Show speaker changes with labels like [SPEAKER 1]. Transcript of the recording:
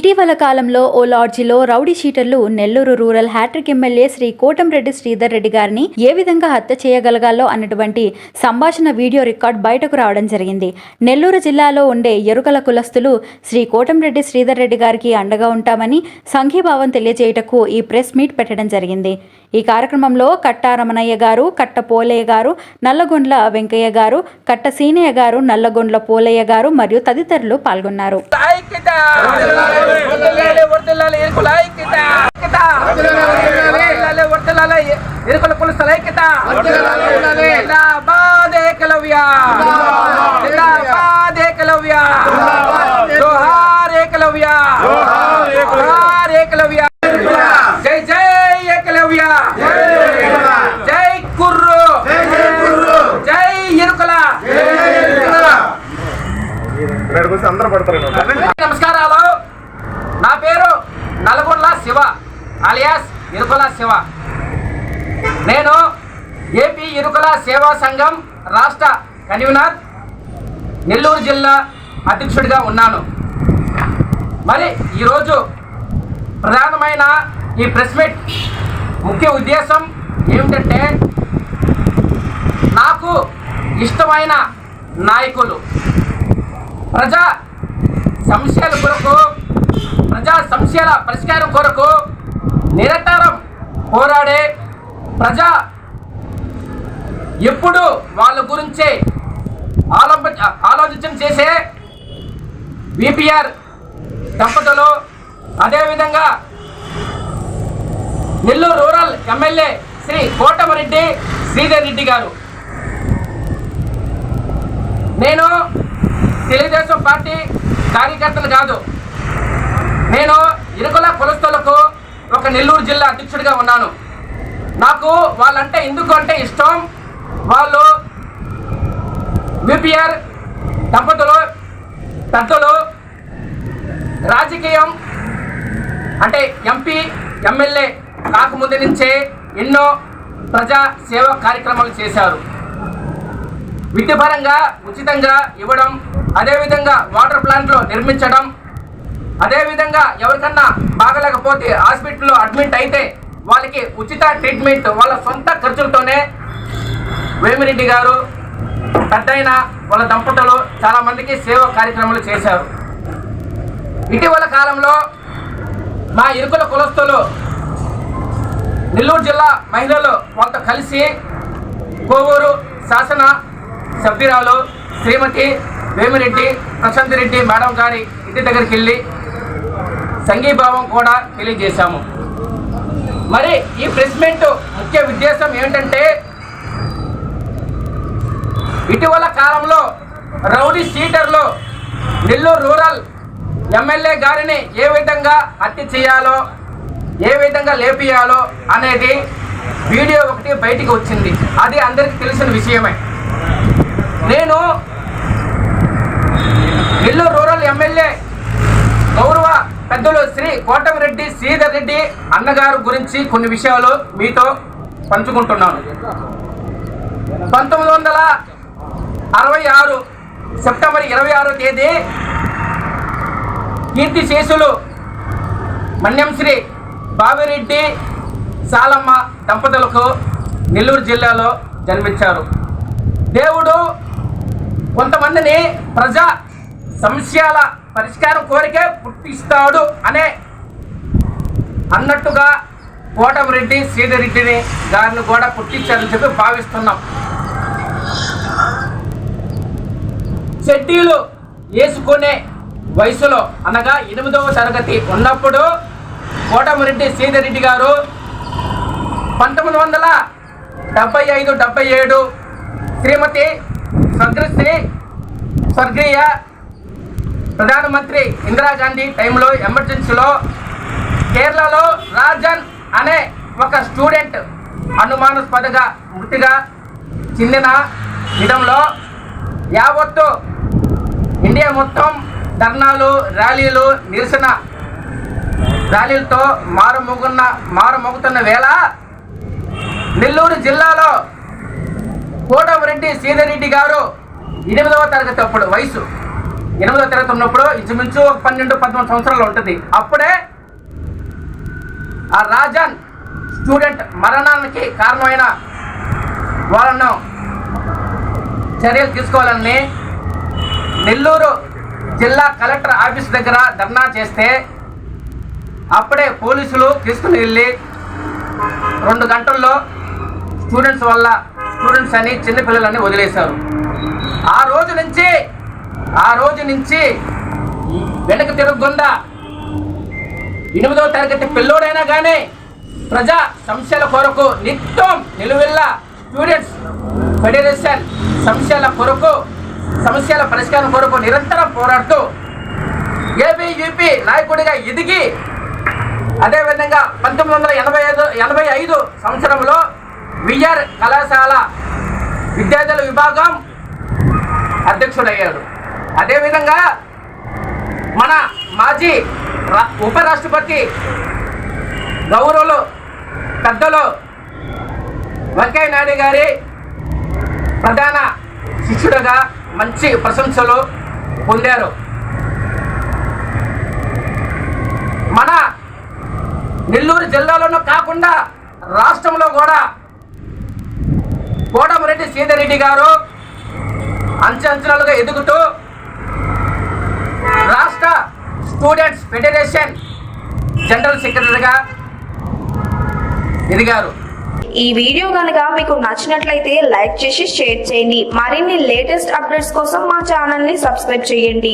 [SPEAKER 1] ఇటీవల కాలంలో ఓ లాడ్జిలో rowdy షీటర్లు Nellore rural hattrick MLA Shri Kotamreddy Sridhar Reddy గారిని ఏ విధంగా హత్య చేయగలగాలో అన్నటువంటి సంభాషణ వీడియో రికార్డ్ బయటకు రావడం జరిగింది. నెల్లూరు జిల్లాలో ఉండే ఎరుకల కులస్తులు శ్రీ కోటంరెడ్డి శ్రీధర్ రెడ్డి గారికి అండగా ఉంటామని సంఘీభావం తెలియజేయటకు ఈ ప్రెస్ మీట్ పెట్టడం జరిగింది. ఈ కార్యక్రమంలో కట్ట రమణయ్య గారు కట్ట పోలయ్య గారు నల్లగొండ్ల వెంకయ్య గారు కట్ట సీనయ్య గారు నల్లగొండ్ల పోలయ్య గారు మరియు తదితరులు పాల్గొన్నారు.
[SPEAKER 2] ఇక్కడికి అందరూ పడతారు
[SPEAKER 3] నమస్కారాలు. నా పేరు నల్గొండ శివ అలియాస్ ఇరుకుల శివ. నేను ఏపీ ఇరుకుల సేవా సంఘం రాష్ట్ర కన్వీనర్ నెల్లూరు జిల్లా అధ్యక్షుడిగా ఉన్నాను. మరి ఈరోజు ప్రధానమైన ఈ ప్రెస్ మీట్ ముఖ్య ఉద్దేశం ఏమిటంటే నాకు ఇష్టమైన నాయకులు ప్రజా సమస్యల కొరకు ప్రజా సమస్యల పరిష్కారం కొరకు నిరంతరం పోరాడే ప్రజా ఎప్పుడు వాళ్ళ గురించే ఆలోప ఆలోచించం చేసే విపిఆర్ దంపతులు అదేవిధంగా నెల్లూరు రూరల్ ఎమ్మెల్యే శ్రీ కోటమరెడ్డి శ్రీధర్ రెడ్డి గారు. నేను తెలుగుదేశం పార్టీ కార్యకర్తలు కాదు. నేను ఇరుకుల కులస్తులకు ఒక నెల్లూరు జిల్లా అధ్యక్షుడిగా ఉన్నాను. నాకు వాళ్ళంటే ఎందుకు అంటే ఇష్టం. వాళ్ళు విపిఆర్ దంపతులు పెద్దలు రాజకీయం అంటే ఎంపీ ఎమ్మెల్యే కాకముందు నుంచే ఎన్నో ప్రజా సేవా కార్యక్రమాలు చేశారు. విద్యపరంగా ఉచితంగా ఇవ్వడం అదేవిధంగా వాటర్ ప్లాంట్లు నిర్మించడం అదేవిధంగా ఎవరికన్నా బాగలేకపోతే హాస్పిటల్లో అడ్మిట్ అయితే వాళ్ళకి ఉచిత ట్రీట్మెంట్ వాళ్ళ సొంత ఖర్చులతోనే వేమిరెడ్డి గారు పెద్దయిన వాళ్ళ దంపతులు చాలామందికి సేవ కార్యక్రమాలు చేశారు. ఇటీవల కాలంలో మా ఇరుకుల కులస్తులు నెల్లూరు జిల్లా మహిళలు కొంత కలిసి కోవూరు శాసన సభ్యురాలు శ్రీమతి వేమిరెడ్డి ప్రశాంత్ రెడ్డి మేడం గారి ఇంటి దగ్గరికి వెళ్ళి సంఘీభావం కూడా తెలియజేశాము. మరి ఈ ప్రెస్ మీట్ ముఖ్య ఉద్దేశం ఏంటంటే ఇటీవల కాలంలో రౌడీ సీటర్లు నెల్లూరు రూరల్ ఎమ్మెల్యే గారిని ఏ విధంగా హత్య చేయాలో ఏ విధంగా లేపియాలో అనేది వీడియో ఒకటి బయటికి వచ్చింది. అది అందరికీ తెలిసిన విషయమే. నేను నెల్లూరు రూరల్ ఎమ్మెల్యే గౌరవ పెద్దలు శ్రీ కోటమిరెడ్డి శ్రీధర్ రెడ్డి అన్నగారు గురించి కొన్ని విషయాలు మీతో పంచుకుంటున్నాను. పంతొమ్మిది వందల అరవై ఆరు సెప్టెంబర్ ఇరవై ఆరో తేదీ కీర్తి శేషులు మన్యం శ్రీ బావిరెడ్డి సాలమ్మ దంపతులకు నెల్లూరు జిల్లాలో జన్మించారు. దేవుడు కొంతమందిని ప్రజా సమస్యల పరిష్కారం కోరికే పుట్టిస్తాడు అనే అన్నట్టుగా కోటమిరెడ్డి శ్రీధరెడ్డిని గారిని కూడా పుట్టించారని చెప్పి భావిస్తున్నాం. షెడ్యూలు వేసుకునే వయసులో అనగా ఎనిమిదవ తరగతి ఉన్నప్పుడు కోటమిరెడ్డి శ్రీధరెడ్డి గారు పంతొమ్మిది వందల డెబ్బై ఐదు డెబ్బై ఏడు శ్రీమతి స్వర్గశ్రీ స్వర్గీయ ప్రధానమంత్రి ఇందిరాగాంధీ టైంలో ఎమర్జెన్సీలో కేరళలో రాజన్ అనే ఒక స్టూడెంట్ అనుమానాస్పదగా మృతిగా చెందిన విధంలో యావత్తు ఇండియా మొత్తం ధర్నాలు ర్యాలీలు నిరసన ర్యాలీలతో మారుమోగున్న మారుమోగుతున్న వేళ నెల్లూరు జిల్లాలో కోటమరెడ్డి శ్రీధరెడ్డి గారు ఎనిమిదవ తరగతి అప్పుడు వయసు. ఎనిమిదో తరగతి ఉన్నప్పుడు ఇంచుమించు ఒక పన్నెండు పదమూడు సంవత్సరాలు ఉంటుంది. అప్పుడే ఆ రాజన్ స్టూడెంట్ మరణానికి కారణమైన వాళ్ళను చర్యలు తీసుకోవాలని నెల్లూరు జిల్లా కలెక్టర్ ఆఫీస్ దగ్గర ధర్నా చేస్తే అప్పుడే పోలీసులు తీసుకుని వెళ్ళి రెండు గంటల్లో స్టూడెంట్స్ వల్ల స్టూడెంట్స్ అని చిన్నపిల్లలని వదిలేశారు. ఆ రోజు నుంచి ఆ రోజు నుంచి వెనక తిరగకుండా ఎనిమిదవ తరగతి పిల్లోడైనా కానీ ప్రజా సమస్యల కొరకు నిత్యం నిలువెల్ల స్టూడెంట్స్ ఫెడరేషన్ సమస్యల కొరకు సమస్యల పరిష్కారం కొరకు నిరంతరం పోరాడుతూ ఏబీయూపీ నాయకుడిగా ఎదిగి అదేవిధంగా పంతొమ్మిది వందల ఎనభై ఐదు ఎనభై ఐదు సంవత్సరంలో విఆర్ కళాశాల విద్యార్థుల విభాగం అధ్యక్షుడయ్యాడు. అదేవిధంగా మన మాజీ ఉపరాష్ట్రపతి గౌరవులు పెద్దలు వెంకయ్య నాయుడు గారి ప్రధాన శిష్యుడుగా మంచి ప్రశంసలు పొందారు. మన నెల్లూరు జిల్లాలోనూ కాకుండా రాష్ట్రంలో కూడా కోటమిరెడ్డి సీతారెడ్డి గారు అంచెంచెలుగా ఎదుగుతూ రాష్ట్ర స్టూడెంట్స్ ఫెడరేషన్ జనరల్ సెక్రటరీగా ఎదిగారు.
[SPEAKER 4] ఈ వీడియో కనుక మీకు నచ్చినట్లయితే లైక్ చేసి షేర్ చేయండి. మరిన్ని లేటెస్ట్ అప్డేట్స్ కోసం మా ఛానల్ని సబ్స్క్రైబ్ చేయండి.